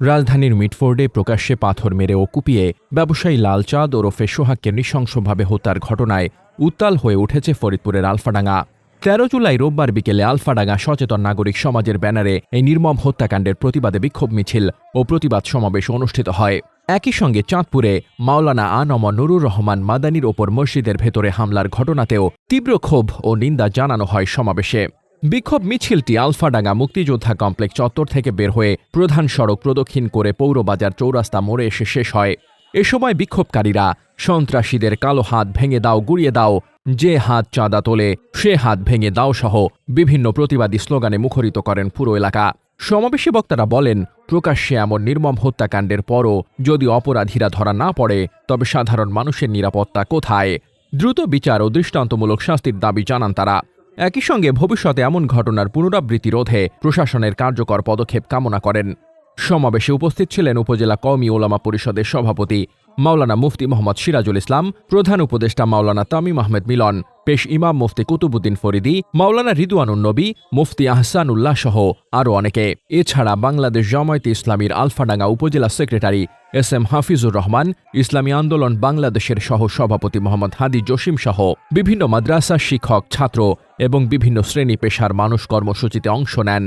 রাজধানীর মিটফোর্ডে প্রকাশ্যে পাথর মেরে ও কুপিয়ে ব্যবসায়ী লালচাঁদ ওরফে সোহাগকে নৃশংসভাবে হত্যার ঘটনায় উত্তাল হয়ে উঠেছে ফরিদপুরের আলফাডাঙ্গা। তেরো জুলাই রোববার বিকেলে আলফাডাঙ্গা সচেতন নাগরিক সমাজের ব্যানারে এই নির্মম হত্যাকাণ্ডের প্রতিবাদে বিক্ষোভ মিছিল ও প্রতিবাদ সমাবেশ অনুষ্ঠিত হয়। একই সঙ্গে চাঁদপুরে মাওলানা আনম নুরুর রহমান মাদানির ওপর মসজিদের ভেতরে হামলার ঘটনাতেও তীব্র ক্ষোভ ও নিন্দা জানানো হয় সমাবেশে। বিক্ষোভ মিছিলটি আলফাডাঙ্গা মুক্তিযোদ্ধা কমপ্লেক্স চত্বর থেকে বের হয়ে প্রধান সড়ক প্রদক্ষিণ করে পৌরবাজার চৌরাস্তা মোড়ে এসে শেষ হয়। এ সময় বিক্ষোভকারীরা, সন্ত্রাসীদের কালো হাত ভেঙে দাও, গুড়িয়ে দাও, যে হাত চাঁদা তোলে, সে হাত ভেঙে দাও সহ বিভিন্ন প্রতিবাদী স্লোগানে মুখরিত করেন পুরো এলাকা। সমাবেশী বক্তারা বলেন, প্রকাশ্যে এমন নির্মম হত্যাকাণ্ডের পরও যদি অপরাধীরা ধরা না পড়ে, তবে সাধারণ মানুষের নিরাপত্তা কোথায়? দ্রুত বিচার ও দৃষ্টান্তমূলক শাস্তির দাবি জানান তারা। একই সঙ্গে ভবিষ্যতে এমন ঘটনার পুনরাবৃত্তি রোধে প্রশাসনের কার্যকর পদক্ষেপ কামনা করেন। সমাবেশে উপস্থিত ছিলেন উপজেলা কওমি ওলামা পরিষদের সভাপতি মাওলানা মুফতি মোহাম্মদ সিরাজুল ইসলাম, প্রধান উপদেষ্টা মাওলানা তামিম আহমেদ মিলন, পেশ ইমাম মুফতি কুতুবুদ্দিন ফরিদি, মাওলানা রিদুয়ানুন নবী, মুফতি আহসানুল্লাহ সহ আরও অনেকে। এছাড়া বাংলাদেশ জামায়াতে ইসলামীর আলফাডাঙ্গা উপজেলা secretary S M Hafizur Rahman, Islami Andolan বাংলাদেশের সহ সভাপতি মোহাম্মদ হাদি জসিম সহ বিভিন্ন মাদ্রাসা শিক্ষক, ছাত্র এবং বিভিন্ন শ্রেণি পেশার মানুষ কর্মসূচিতে অংশ নেন।